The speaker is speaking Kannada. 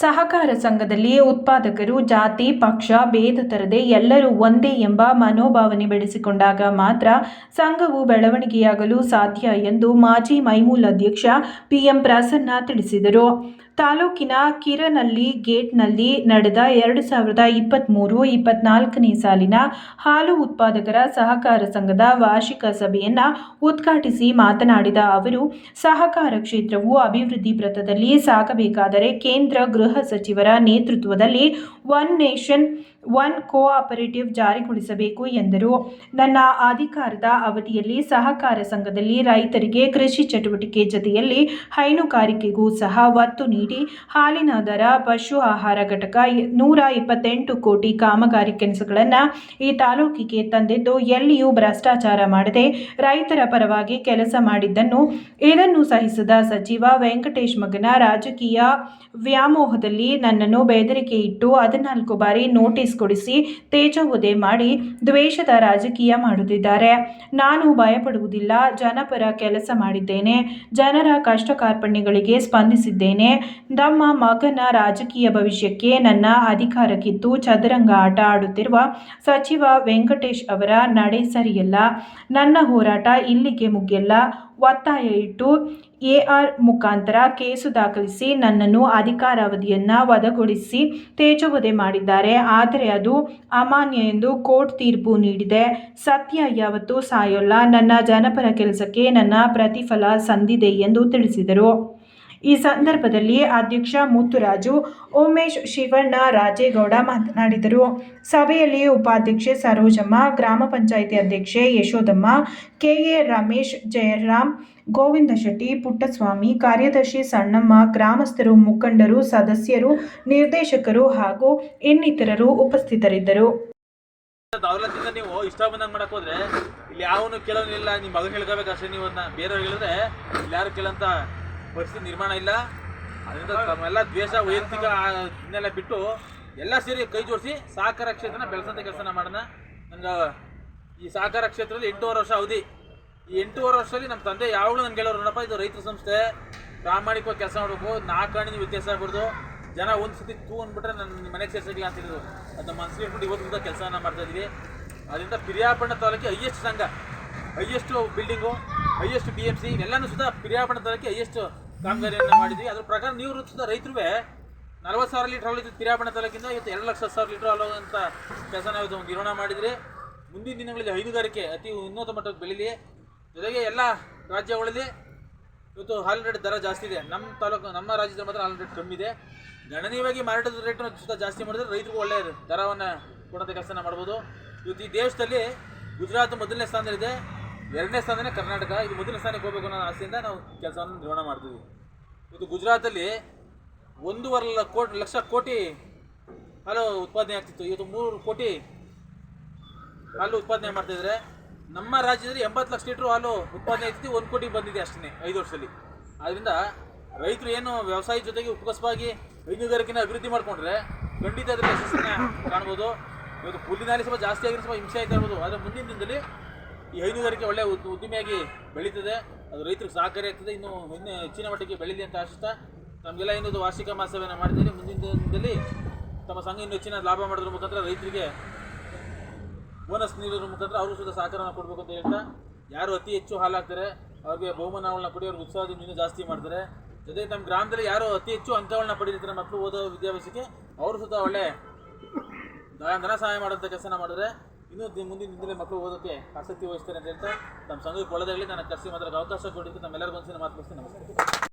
ಸಹಕಾರ ಸಂಘದಲ್ಲಿ ಉತ್ಪಾದಕರು, ಜಾತಿ, ಪಕ್ಷ, ಭೇದ ತರದೆ ಎಲ್ಲರೂ ಒಂದೇ ಎಂಬ ಮನೋಭಾವನೆ ಬೆಳೆಸಿಕೊಂಡಾಗ ಮಾತ್ರ ಸಂಘವು ಬೆಳವಣಿಗೆಯಾಗಲು ಸಾಧ್ಯ ಎಂದು ಮಾಜಿ ಮೈಮೂಲ್ ಅಧ್ಯಕ್ಷ ಪಿಎಂ ಪ್ರಸನ್ನ ತಿಳಿಸಿದರು. ತಾಲೂಕಿನ ಕಿರನಹಳ್ಳಿ ಗೇಟ್ನಲ್ಲಿ ನಡೆದ ಎರಡು ಸಾವಿರದ ಇಪ್ಪತ್ತ್ಮೂರು ಇಪ್ಪತ್ನಾಲ್ಕನೇ ಸಾಲಿನ ಹಾಲು ಉತ್ಪಾದಕರ ಸಹಕಾರ ಸಂಘದ ವಾರ್ಷಿಕ ಸಭೆಯನ್ನು ಉದ್ಘಾಟಿಸಿ ಮಾತನಾಡಿದ ಅವರು, ಸಹಕಾರ ಕ್ಷೇತ್ರವು ಅಭಿವೃದ್ಧಿ ಪಥದಲ್ಲಿ ಸಾಗಬೇಕಾದರೆ ಕೇಂದ್ರ ಗೃಹ ಸಚಿವರ ನೇತೃತ್ವದಲ್ಲಿ ಒನ್ ನೇಷನ್ ಒನ್ ಕೋಆಪರೇಟಿವ್ ಜಾರಿಗೊಳಿಸಬೇಕು ಎಂದರು. ನನ್ನ ಅಧಿಕಾರದ ಅವಧಿಯಲ್ಲಿ ಸಹಕಾರ ಸಂಘದಲ್ಲಿ ರೈತರಿಗೆ ಕೃಷಿ ಚಟುವಟಿಕೆ ಜತೆಯಲ್ಲಿ ಹೈನುಗಾರಿಕೆಗೂ ಸಹ ಒತ್ತು ನೀಡಿ, ಹಾಲಿನ ದರ, ಪಶು ಆಹಾರ ಘಟಕ, ನೂರ ಇಪ್ಪತ್ತೆಂಟು ಕೋಟಿ ಕಾಮಗಾರಿ ಕೆಲಸಗಳನ್ನು ಈ ತಾಲೂಕಿಗೆ ತಂದಿದ್ದು ಎಲ್ಲಿಯೂ ಭ್ರಷ್ಟಾಚಾರ ಮಾಡದೆ ರೈತರ ಪರವಾಗಿ ಕೆಲಸ ಮಾಡಿದ್ದನ್ನು ಇದನ್ನು ಸಹಿಸದ ಸಚಿವ ವೆಂಕಟೇಶ್ ಮಗನ ರಾಜಕೀಯ ವ್ಯಾಮೋಹದಲ್ಲಿ ನನ್ನನ್ನು ಬೆದರಿಕೆ ಇಟ್ಟು ಹದಿನಾಲ್ಕು ಬಾರಿ ನೋಟಿಸ್ ಕೊಡಿಸಿ ತೇಜೋವಧೆ ಮಾಡಿ ದ್ವೇಷದ ರಾಜಕೀಯ ಮಾಡುತ್ತಿದ್ದಾರೆ. ನಾನು ಭಯಪಡುವುದಿಲ್ಲ, ಜನಪರ ಕೆಲಸ ಮಾಡಿದ್ದೇನೆ, ಜನರ ಕಷ್ಟ ಕಾರ್ಪಣ್ಯಗಳಿಗೆ ಸ್ಪಂದಿಸಿದ್ದೇನೆ. ನಮ್ಮ ಮಗನ ರಾಜಕೀಯ ಭವಿಷ್ಯಕ್ಕೆ ನನ್ನ ಅಧಿಕಾರಕ್ಕಿತ್ತು ಚದುರಂಗ ಆಟ ಆಡುತ್ತಿರುವ ಸಚಿವ ವೆಂಕಟೇಶ್ ಅವರ ನಡೆ ಸರಿಯಲ್ಲ. ನನ್ನ ಹೋರಾಟ ಇಲ್ಲಿಗೆ ಮುಗಿಯಲ್ಲ. ಒತ್ತಾಯ ಇಟ್ಟು ಎಆರ್ ಮುಖಾಂತರ ಕೇಸು ದಾಖಲಿಸಿ ನನ್ನನ್ನು ಅಧಿಕಾರಾವಧಿಯನ್ನು ವದಗೊಳಿಸಿ ತೇಜೋವಧೆ ಮಾಡಿದ್ದಾರೆ. ಆದರೆ ಅದು ಅಮಾನ್ಯ ಎಂದು ಕೋರ್ಟ್ ತೀರ್ಪು ನೀಡಿದೆ. ಸತ್ಯ ಯಾವತ್ತೂ ಸಾಯೋಲ್ಲ. ನನ್ನ ಜನಪರ ಕೆಲಸಕ್ಕೆ ನನ್ನ ಪ್ರತಿಫಲ ಸಂದಿದೆ ಎಂದು ತಿಳಿಸಿದರು. ಈ ಸಂದರ್ಭದಲ್ಲಿ ಅಧ್ಯಕ್ಷ ಮುತ್ತುರಾಜು, ಉಮೇಶ್ ಶಿವಣ್ಣ ರಾಜೇಗೌಡ ಮಾತನಾಡಿದರು. ಸಭೆಯಲ್ಲಿ ಉಪಾಧ್ಯಕ್ಷೆ ಸರೋಜಮ್ಮ, ಗ್ರಾಮ ಪಂಚಾಯಿತಿ ಅಧ್ಯಕ್ಷೆ ಯಶೋದಮ್ಮ, ಕೆಎ ರಮೇಶ್ ಜಯರಾಮ್, ಗೋವಿಂದ ಶೆಟ್ಟಿ, ಪುಟ್ಟಸ್ವಾಮಿ, ಕಾರ್ಯದರ್ಶಿ ಸಣ್ಣಮ್ಮ, ಗ್ರಾಮಸ್ಥರು, ಮುಖಂಡರು, ಸದಸ್ಯರು, ನಿರ್ದೇಶಕರು ಹಾಗೂ ಇನ್ನಿತರರು ಉಪಸ್ಥಿತರಿದ್ದರು. ನೀವು ಇಷ್ಟ ಬಂದಂಗೆ ಮಾಡಕ್ಕೆ ಇಲ್ಲಿ ಯಾವನು ಕೇಳೋನಿಲ್ಲ ನಿಮ್ಮ ಮಗ ಹೇಳ್ಕೋಬೇಕು ಅಷ್ಟೇ ನೀವು ಅದನ್ನ ಬೇರೆಯವ್ರು ಹೇಳಿದ್ರೆ, ಇಲ್ಲಿ ಯಾರು ಕೇಳಂತ ಪರಿಸ್ಥಿತಿ ನಿರ್ಮಾಣ ಇಲ್ಲ. ಅದರಿಂದ ತಮ್ಮೆಲ್ಲ ದ್ವೇಷ, ವೈಯಕ್ತಿಕ ಇದನ್ನೆಲ್ಲ ಬಿಟ್ಟು ಎಲ್ಲ ಸೇರಿ ಕೈ ಜೋಡಿಸಿ ಸಹಕಾರ ಕ್ಷೇತ್ರನ ಬೆಳೆಸಂತ ಕೆಲಸನ ಮಾಡೋಣ. ನಂಗೆ ಈ ಸಹಕಾರ ಕ್ಷೇತ್ರದಲ್ಲಿ ಎಂಟೂವರೆ ವರ್ಷ ಅವಧಿ. ಈ ಎಂಟೂವರೆ ವರ್ಷದಲ್ಲಿ ನಮ್ಮ ತಂದೆ ಯಾವಾಗಲೂ ನನ್ಗೆ ಹೇಳೋರು ನೋಡಪ್ಪ, ಇದು ರೈತ ಸಂಸ್ಥೆ. ಪ್ರಾಮಾಣಿಕವಾಗಿ ಕೆಲಸ ಮಾಡಬೇಕು. ನಾಲ್ಕು ಹಣ್ಣಿನ ವ್ಯತ್ಯಾಸ ಆಗ್ಬಾರ್ದು ಜನ ಒಂದು ಸತಿ ತೂ ಅಂದ್ಬಿಟ್ರೆ ನನ್ನ ಮನೆಗೆ ಸೇರ್ಸೋಕ್ಕಿಲ್ಲ ಅಂತ ಹೇಳಿದ್ರು. ಅದನ್ನ ಮನಸ್ಸಿಗೆ ಇಟ್ಬಿಟ್ಟು ಇವತ್ತಿಂದ ಕೆಲಸನ ಮಾಡ್ತಾ ಇದೀವಿ. ಅದರಿಂದ ಪಿರಿಯಾಪಣ್ಣ ತಾಲೂಕಿಗೆ ಹೈಯೆಸ್ಟ್ ಸಂಘ. Highest building highest B M C ಇವೆಲ್ಲನೂ ಸುಧಾ ಪಿರಿಯಾಪಣ ತರಕ್ಕೆ ಹೈಯೆಸ್ಟ್ ಕಾಮಗಾರಿಯನ್ನು ಮಾಡಿದ್ವಿ. ಅದ್ರ ಪ್ರಕಾರ ನೀವು ಸುಧಾ ರೈತರು ನಲ್ವತ್ತು ಸಾವಿರ ಲೀಟರ್ ಹಾಲು ಇತ್ತು ತಲಕ್ಕಿಂತ ಇವತ್ತು ಎರಡು ಲಕ್ಷ ಸಾವಿರ ಲೀಟರ್ ಹಾಲು ಅಂತ ಕೆಲಸ ನಾವು ಇದು ನಿರ್ವಹಣೆ ಮಾಡಿದ್ರಿ. ಮುಂದಿನ ದಿನಗಳಲ್ಲಿ ಹೈನುಗಾರಿಕೆ ಅತಿ ಉನ್ನತ ಮಟ್ಟಕ್ಕೆ ಬೆಳೀಲಿ. ಜೊತೆಗೆ ಎಲ್ಲ ರಾಜ್ಯಗಳಲ್ಲಿ ಇವತ್ತು ಹಾಲಿನ ರೇಟ್ ದರ ಜಾಸ್ತಿ ಇದೆ. ನಮ್ಮ ತಾಲೂಕು, ನಮ್ಮ ರಾಜ್ಯದಲ್ಲಿ ಮಾತ್ರ ಹಾಲಿನ ರೇಟ್ ಕಮ್ಮಿ ಇದೆ. ಗಣನೀಯವಾಗಿ ಮಾರಾಟದ ರೇಟ್ನ ಸುತ್ತ ಜಾಸ್ತಿ ಮಾಡಿದ್ರೆ ರೈತರಿಗೂ ಒಳ್ಳೆಯ ದರವನ್ನು ಕೊಡೋಂಥ ಕೆಲಸನ ಮಾಡ್ಬೋದು. ಇವತ್ತು ಈ ದೇಶದಲ್ಲಿ ಗುಜರಾತ್ ಮೊದಲನೇ ಸ್ಥಾನದಲ್ಲಿದೆ. ಎರಡನೇ ಸ್ಥಾನನೇ ಕರ್ನಾಟಕ. ಇದು ಮೊದಲ ಸ್ಥಾನಕ್ಕೆ ಹೋಗಬೇಕು ಅನ್ನೋ ಆಸೆಯಿಂದ ನಾವು ಕೆಲಸವನ್ನು ನಿರ್ವಹಣೆ ಮಾಡ್ತೀವಿ ಇವತ್ತು ಗುಜರಾತಲ್ಲಿ ಒಂದೂವರೆ ಕೋಟಿ, ಲಕ್ಷ ಕೋಟಿ ಹಾಲು ಉತ್ಪಾದನೆ ಆಗ್ತಿತ್ತು. ಇವತ್ತು ಮೂರು ಕೋಟಿ ಹಾಲು ಉತ್ಪಾದನೆ ಮಾಡ್ತಿದ್ರೆ ನಮ್ಮ ರಾಜ್ಯದಲ್ಲಿ ಎಂಬತ್ತು ಲಕ್ಷ ಲೀಟ್ರ್ ಹಾಲು ಉತ್ಪಾದನೆ ಆಗ್ತಿತ್ತು. ಒಂದು ಕೋಟಿ ಬಂದಿದೆ ಅಷ್ಟೇ ಐದು ವರ್ಷದಲ್ಲಿ. ಆದ್ದರಿಂದ ರೈತರು ಏನು ವ್ಯವಸಾಯ ಜೊತೆಗೆ ಉಪಕಸವಾಗಿ ಹೈನುಗಾರಿಕೆನ ಅಭಿವೃದ್ಧಿ ಮಾಡಿಕೊಂಡ್ರೆ ಖಂಡಿತ ಅದರ ಯಶಸ್ಸನ್ನು ಕಾಣ್ಬೋದು. ಇವತ್ತು ಹುಲ್ಲಿನಲ್ಲಿ ಸ್ವಲ್ಪ ಜಾಸ್ತಿ ಆಗಿರೋ ಸ್ವಲ್ಪ ಹಿಂಸೆ ಆಯ್ತಾ ಇರ್ಬೋದು. ಆದರೆ ಮುಂದಿನ ದಿನದಲ್ಲಿ ಈ ಹೈನುಗಾರಿಕೆ ಒಳ್ಳೆಯ ಉದ್- ಉದ್ದಿಮೆಯಾಗಿ ಬೆಳೀತದೆ. ಅದು ರೈತರಿಗೆ ಸಹಕಾರಿ ಆಗ್ತದೆ. ಇನ್ನು ಇನ್ನು ಹೆಚ್ಚಿನ ಮಟ್ಟಿಗೆ ಬೆಳೀಲಿ ಅಂತ ಆಶಿಸ್ತಾ ನಮಗೆಲ್ಲ ಇನ್ನೊಂದು ವಾರ್ಷಿಕ ಮಹಾಸಭೆಯನ್ನು ಮಾಡಿದ್ದೀರಿ ಮುಂದಿನ ದಿನದಲ್ಲಿ ತಮ್ಮ ಸಂಘ ಇನ್ನು ಹೆಚ್ಚಿನ ಲಾಭ ಮಾಡೋದ್ರ ಮುಖಾಂತರ ರೈತರಿಗೆ ಬೋನಸ್ ನೀಡೋದ್ರ ಮುಖಾಂತರ ಅವರು ಸುದ ಸಹಕಾರನ ಕೊಡಬೇಕು ಅಂತ ಹೇಳ್ತಾ, ಯಾರು ಅತಿ ಹೆಚ್ಚು ಹಾಲು ಹಾಕ್ತಾರೆ ಅವ್ರಿಗೆ ಬಹುಮಾನಗಳನ್ನ ಪಡೆಯೋರು ಉತ್ಸಾಹದಿಂದ ಇನ್ನೂ ಜಾಸ್ತಿ ಮಾಡ್ತಾರೆ. ಜೊತೆಗೆ ನಮ್ಮ ಗ್ರಾಮದಲ್ಲಿ ಯಾರು ಅತಿ ಹೆಚ್ಚು ಅಂಕಗಳನ್ನ ಪಡೆದಿರ್ತಾರೆ ಮಕ್ಕಳು ಓದೋ ವಿದ್ಯಾಭ್ಯಾಸಕ್ಕೆ, ಅವರು ಸುತ್ತ ಒಳ್ಳೆ ಧನ ಸಹಾಯ ಮಾಡೋಂಥ ಕೆಲಸನ ಮಾಡಿದ್ರೆ ಇನ್ನೂ ಮುಂದಿನ ದಿನದಲ್ಲಿ ಮಕ್ಕಳು ಓದೋಕ್ಕೆ ಆಸಕ್ತಿ ವಹಿಸ್ತಾರೆ ಅಂತ ಹೇಳ್ತಾ ನಮ್ಮ ಸಂಘಕ್ಕೆ ಒಳ್ಳೆದಾಗಲಿ ನಾನು ಕರೆಸಿ ಮಾತ್ರ ಅವಕಾಶ ಕೊಟ್ಟಿದ್ದು ನಮ್ಮೆಲ್ಲರಿಗೂ ಒಂದ್ಸಲ ಮಾತು ನಮಸ್ಕಾರ.